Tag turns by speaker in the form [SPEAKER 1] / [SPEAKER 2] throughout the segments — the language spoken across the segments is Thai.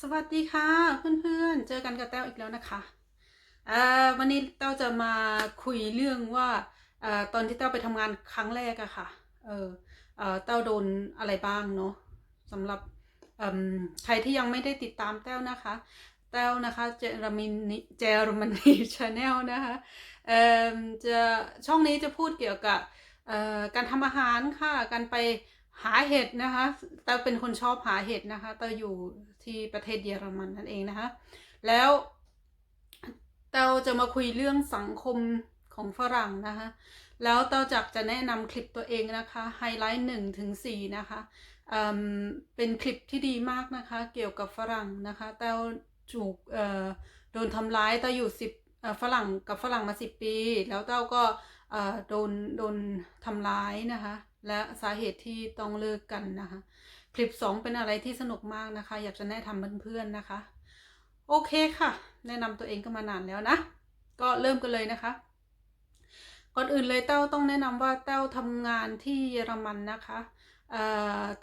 [SPEAKER 1] สวัสดีค่ะเพื่อนๆ เจอกันกับแต้วอีกแล้วนะคะเอ่อวันนี้แต้วจะมาคุยเรื่องว่าเอ่อตอนที่แต้วไปทำงานครั้งแรกอะค่ะ เออเอ่อแต้วโดนอะไรบ้างเนาะสำหรับเอิ่มใครที่ยังไม่ได้ติดตามแต้วนะคะ แต้วนะคะเจรมินีเจรมนีชาแนลนะคะเอ่อจะช่องนี้จะพูดเกี่ยวกับเอ่อการทำอาหารค่ะ การไปหาเห็ดนะคะแต้วเป็นคนชอบหาเห็ดนะคะแต้วอยู่ ที่ประเทศเยอรมันนั่นเองนะคะ แล้วเต้าจะมาคุยเรื่องสังคมของฝรั่งนะคะ แล้วเต้าจักจะแนะนำคลิปตัวเองนะคะไฮไลท์หนึ่งถึงสี่นะคะเเป็นคลิปที่ดีมากนะคะ เกี่ยวกับฝรั่งนะคะเต้าถูกโดนทำร้ายเต้าอยู่สิบฝรั่งกับฝรั่งมาสิบปี แล้วเต้าก็โดนโดนทำร้ายนะคะ และสาเหตุที่ต้องเลิกกันนะคะ คลิป 2 เป็นอะไรที่สนุกมากนะคะ อยากจะแนะนำเพื่อนๆนะคะ โอเคค่ะ แนะนำตัวเองก็มานานแล้วนะ ก็เริ่มกันเลยนะคะ ก่อนอื่นเลยเต้าต้องแนะนำว่าเต้าทำงานที่เยอรมันนะคะ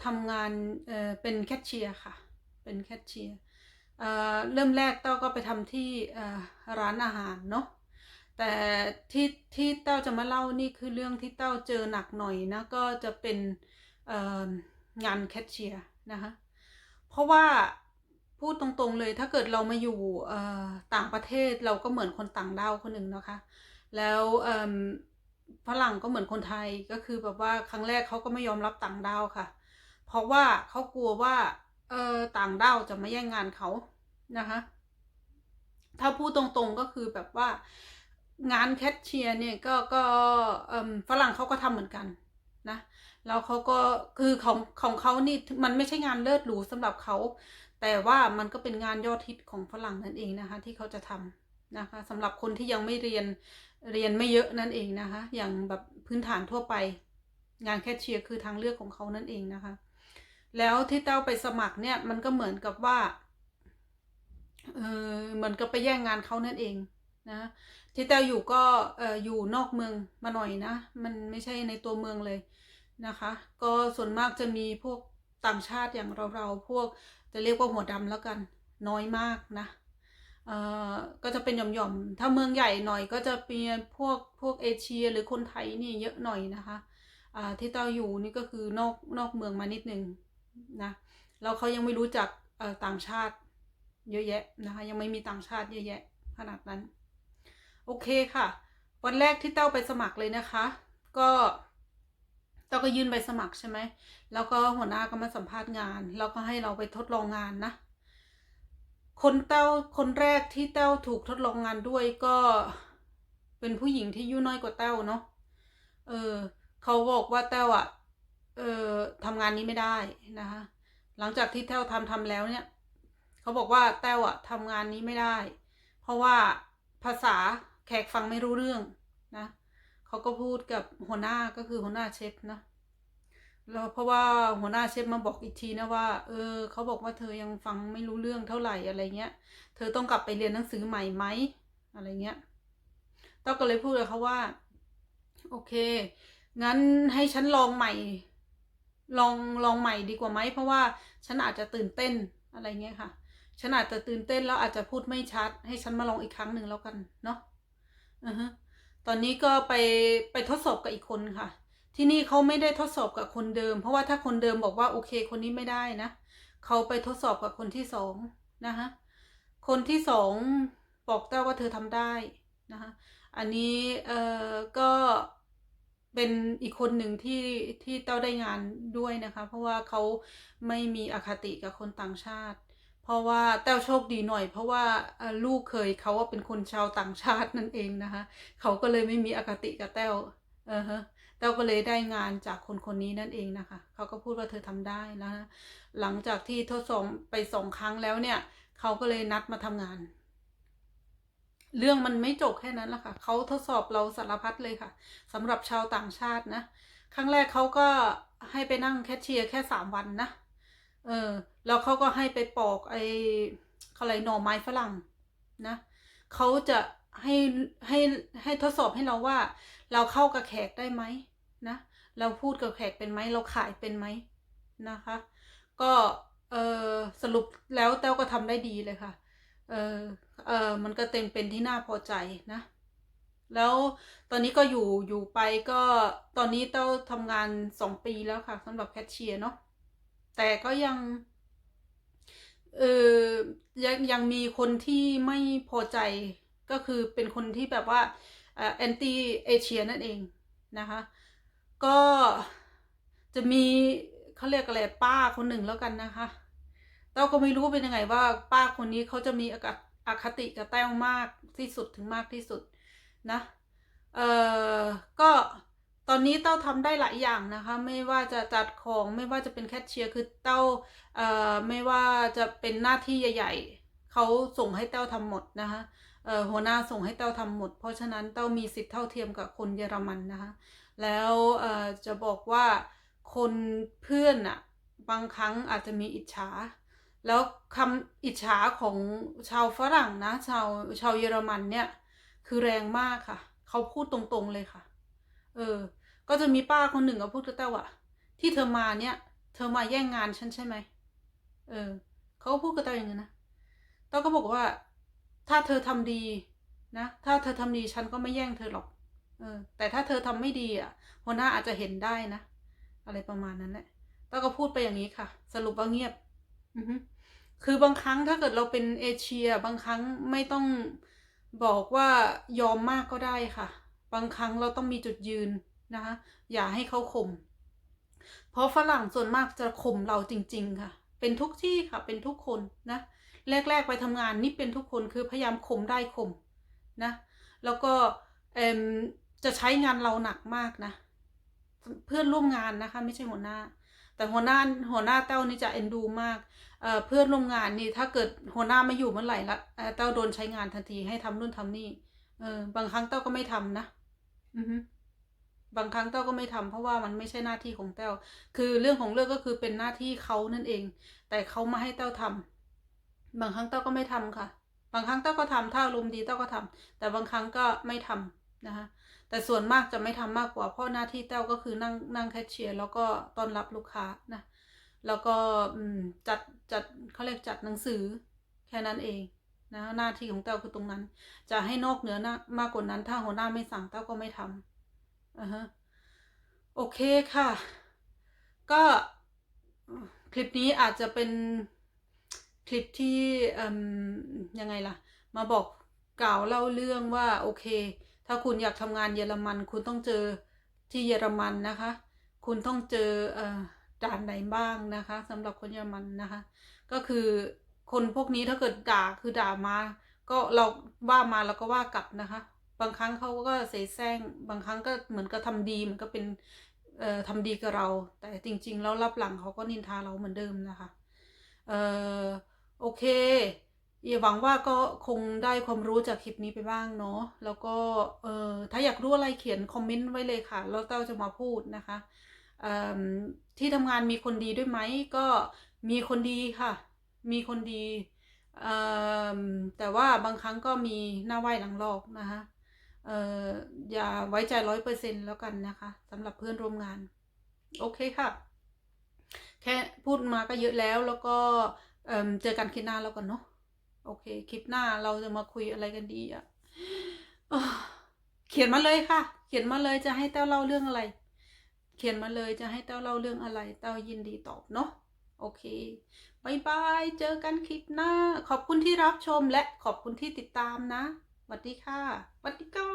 [SPEAKER 1] ทำงานเเป็นแคชเชียร์ค่ะ เป็นแคชเชียร์เริ่มแรกเต้าก็ไปทำที่ร้านอาหารเนาะแต่ที่ที่เต้าจะมาเล่านี่คือเรื่องที่เต้าเจอหนักหน่อยนะก็จะเป็นเงานแคชเชียร์นะคะเพราะว่าพูดตรงๆเลยถ้าเกิดเรามาอยู่ต่างประเทศเราก็เหมือนคนต่างด้าวคนหนึ่งนะคะ แล้วฝรั่งก็เหมือนคนไทยก็คือแบบว่าครั้งแรกเขาก็ไม่ยอมรับต่างด้าวค่ะ เพราะว่าเขากลัวว่าเออต่างด้าวจะมาแย่งงานเขานะคะ ถ้าพูดตรงๆก็คือแบบว่างานแคชเชียร์เนี่ยก็ก็ฝรั่งเขาก็ทำเหมือนกันนะ แล้วเขาก็คือของของเขานี่มันไม่ใช่งานเลิศหรูสำหรับเขา แต่ว่ามันก็เป็นงานยอดฮิตของฝรั่งนั่นเองนะคะ ที่เขาจะทำนะคะสำหรับคนที่ยังไม่เรียนเรียนไม่เยอะนั่นเองนะคะ อย่างแบบพื้นฐานทั่วไป งานแคชเชียร์คือทางเลือกของเขานั่นเองนะคะ แล้วที่เต้าไปสมัครเนี่ยมันก็เหมือนกับว่าเออเหมือนกับไปแย่งงานเขานั่นเองนะที่เต้าอยู่ก็เอออยู่นอกเมืองมาหน่อยนะ มันไม่ใช่ในตัวเมืองเลย นะคะ ก็ส่วนมากจะมีพวกต่างชาติอย่างเราๆพวกจะเรียกว่าหัวดำแล้วกันน้อยมากนะเอ่อก็จะเป็นหย่อมๆ ถ้าเมืองใหญ่หน่อยก็จะเป็นพวกพวกเอเชียหรือคนไทยนี่เยอะหน่อยนะคะอ่าที่เต้าอยู่นี่ก็คือนอกนอกเมืองมานิดนึงนะแล้วเขายังไม่รู้จักเอ่อต่างชาติเยอะแยะนะคะยังไม่มีต่างชาติเยอะแยะขนาดนั้น โอเคค่ะ วันแรกที่เต้าไปสมัครเลยนะคะ ก็ เต้าก็ยื่นใบสมัครใช่ไหม แล้วก็หัวหน้าก็มาสัมภาษณ์งาน แล้วก็ให้เราไปทดลองงานนะ คนเต้าคนแรกที่เต้าถูกทดลองงานด้วยก็เป็นผู้หญิงที่อายุน้อยกว่าเต้าเนาะ เออเขาบอกว่าเต้าอะเออทำงานนี้ไม่ได้นะคะ หลังจากที่เต้าทำทำแล้วเนี่ย เขาบอกว่าเต้าอะทำงานนี้ไม่ได้ เพราะว่าภาษาแขกฟังไม่รู้เรื่องนะ เขาก็พูดกับหัวหน้าก็คือหัวหน้าเชฟนะแล้วเพราะว่าหัวหน้าเชฟมาบอกอีกทีนะว่า เออเขาบอกว่าเธอยังฟังไม่รู้เรื่องเท่าไหร่อะไรเงี้ย เธอต้องกลับไปเรียนหนังสือใหม่ไหมอะไรเงี้ยต้าก็เลยพูดกับเขาว่า โอเค งั้นให้ฉันลองใหม่ ลองลองใหม่ดีกว่าไหมเพราะว่าฉันอาจจะตื่นเต้นอะไรเงี้ยค่ะ ฉันอาจจะตื่นเต้นแล้วอาจจะพูดไม่ชัด ให้ฉันมาลองอีกครั้งหนึ่งแล้วกันเนาะอือฮะ ตอนนี้ก็ไปไปทดสอบกับอีกคนค่ะ ที่นี่เขาไม่ได้ทดสอบกับคนเดิม เพราะว่าถ้าคนเดิมบอกว่าโอเคคนนี้ไม่ได้นะเขาไปทดสอบกับคนที่สองนะคะคนที่สองบอกเต้าว่าเธอทำได้นะคะอันนี้เอ่อก็เป็นอีกคนหนึ่งที่ที่เต้าได้งานด้วยนะคะ เพราะว่าเขาไม่มีอคติกับคนต่างชาติ เพราะว่าแต้วโชคดีหน่อย เพราะว่าลูกเคยเขาว่าเป็นคนชาวต่างชาตินั่นเองนะคะเขาก็เลยไม่มีอคติกับแต้วเออฮะแต้วก็เลยได้งานจากคนคนนี้นั่นเองนะคะเขาก็พูดว่าเธอทำได้นะะหลังจากที่ทดสอบไปสองครั้งแล้วเนี่ยเขาก็เลยนัดมาทำงาน เรื่องมันไม่จบแค่นั้นละค่ะเขาทดสอบเราสารพัดเลยค่ะสำหรับชาวต่างชาตินะ ครั้งแรกเขาก็ให้ไปนั่งแคชเชียร์แค่สามวันนะ เออ แล้วเขาก็ให้ไปปอกไอ้อะไรหน่อไม้ฝรั่งนะเขาจะให้ให้ให้ทดสอบให้เราว่า เราเข้ากับแขกได้ไหมนะเราพูดกับแขกเป็นไหมเราขายเป็นไหมนะคะ ก็เออสรุปแล้วแต้วก็ทำได้ดีเลยค่ะเออเออมันก็เต็มเป็นที่น่าพอใจนะ แล้วตอนนี้ก็อยู่อยู่ไปก็ตอนนี้เต้าทำงานสองปีแล้วค่ะสำหรับแคชเชียร์เนาะ แต่ก็ยังเออยังยังมีคนที่ไม่พอใจก็คือเป็นคนที่แบบว่าแอนตี้เอเชียนั่นเองนะคะ ก็จะมีเขาเรียกอะไรป้าคนหนึ่งแล้วกันนะคะเต้าก็ไม่รู้เป็นยังไงว่าป้าคนนี้เขาจะมีอากาอคติกับแต้วมากที่สุดถึงมากที่สุดนะ เอ่อก็ ตอนนี้เต้าทำได้หลายอย่างนะคะ ไม่ว่าจะจัดของไม่ว่าจะเป็นแคชเชียร์คือเต้าเอ่อไม่ว่าจะเป็นหน้าที่ใหญ่ ๆเขาส่งให้เต้าทำหมดนะคะเอ่อหัวหน้าส่งให้เต้าทำหมด เพราะฉะนั้นเต้ามีสิทธิ์เท่าเทียมกับคนเยอรมันนะคะ แล้วเอ่อจะบอกว่าคนเพื่อนอะบางครั้งอาจจะมีอิจฉา แล้วคำอิจฉาของชาวฝรั่งนะ ชาวชาวเยอรมันเนี่ย คือแรงมากค่ะ เขาพูดตรงๆเลยค่ะ เออ ก็จะมีป้าคนหนึ่งก็พูดกับเต้าว่าที่เธอมาเนี่ย เธอมาแย่งงานฉันใช่ไหมเออเขาก็พูดกับเต้าอย่างนี้นะเต้าก็บอกว่า ถ้าเธอทำดีนะถ้าเธอทำดีฉันก็ไม่แย่งเธอหรอก เออ แต่ถ้าเธอทำไม่ดีอะหัวหน้าอาจจะเห็นได้นะอะไรประมาณนั้นแหละเต้าก็พูดไปอย่างนี้ค่ะ สรุปว่าเงียบ อือฮึคือบางครั้งถ้าเกิดเราเป็นเอเชีย บางครั้งไม่ต้องบอกว่ายอมมากก็ได้ค่ะ บางครั้งเราต้องมีจุดยืนนะคะอย่าให้เขาข่มเพราะฝรั่งส่วนมากจะข่มเราจริง ๆ ค่ะ เป็นทุกที่ค่ะ เป็นทุกคนนะ แรก ๆ ไปทำงานนี่เป็นทุกคนคือพยายามข่มได้ข่มนะ แล้วก็จะใช้งานเราหนักมากนะ เพื่อนร่วมงานนะคะ ไม่ใช่หัวหน้า แต่หัวหน้าหัวหน้าเต้านี่จะเอ็นดูมากเเพื่อนร่วมงานนี่ถ้าเกิดหัวหน้าไม่อยู่เมื่อไหร่ละเต้าโดนใช้งานทันทีให้ทำนู่นทำนี่เออบางครั้งเต้าก็ไม่ทำนะ บางครั้งเต้าก็ไม่ทำเพราะว่ามันไม่ใช่หน้าที่ของเต้า คือเรื่องของเรื่องก็คือเป็นหน้าที่เขานั่นเอง แต่เขามาให้เต้าทำบางครั้งเต้าก็ไม่ทำค่ะ บางครั้งเต้าก็ทำถ้าอารมดีเต้าก็ทำแต่บางครั้งก็ไม่ทำนะคะแต่ส่วนมากจะไม่ทำมากกว่าเพราะหน้าที่เต้าก็คือนั่งนั่งแคชเชียร์แล้วก็ต้อนรับลูกค้านะแล้วก็จัดจัดเขาเรียกจัดหนังสือแค่นั้นเอง นะหน้าที่ของเต้าคือตรงนั้น จะให้นอกเหนือนะมากกว่านั้น ถ้าหัวหน้าไม่สั่งเต้าก็ไม่ทำอ่าฮะโอเคค่ะ ก็คลิปนี้อาจจะเป็นคลิปที่ยังไงล่ะ มาบอกกล่าวเล่าเรื่องว่าโอเค ถ้าคุณอยากทำงานเยอรมัน คุณต้องเจอที่เยอรมันนะคะ คุณต้องเจอเอ่อด่านไหนบ้างนะคะสำหรับคนเยอรมันนะคะ ก็คือ คนพวกนี้ถ้าเกิดด่าคือด่ามา ก็เราว่ามาแล้วก็ว่ากลับนะคะ บางครั้งเขาก็เสแสร้ง บางครั้งก็เหมือนกับทำดีมือนก็เป็นเอ่อทำดีกับเรา แต่จริง ๆ แล้วรับหลังเขาก็นินทาเราเหมือนเดิมนะคะเอ่อโอเคอย่าหวังว่าก็คงได้ความรู้จากคลิปนี้ไปบ้างเนาะ แล้วก็เอ่อถ้าอยากรู้อะไรเขียนคอมเมนต์ไว้เลยค่ะ แล้วเต้าจะมาพูดนะคะเอ่อที่ทำงานมีคนดีด้วยไหมก็มีคนดีค่ะ มีคนดีอ่อแต่ว่าบางครั้งก็มีหน้าไหว้หลังหลอกนะคะเอ่ออย่าไว้ใจร้อยเปอร์เซ็นแล้วกันนะคะสำหรับเพื่อนร่วมงาน โอเคค่ะ แค่พูดมาก็เยอะแล้วแล้วก็เอ่มเจอกันคลิปหน้าแล้วกันเนาะโอเค คลิปหน้าเราจะมาคุยอะไรกันดีอะ่ะเขียนมาเลยค่ะ เขียนมาเลยจะให้เต้าเล่าเรื่องอะไร เขียนมาเลยจะให้เต้าเล่าเรื่องอะไร เต้ายินดีตอบเนาะ โอเคบายบาย เจอกันคลิปหน้า ขอบคุณที่รับชมและขอบคุณที่ติดตามนะสวัสดีค่ะสวัสดีก็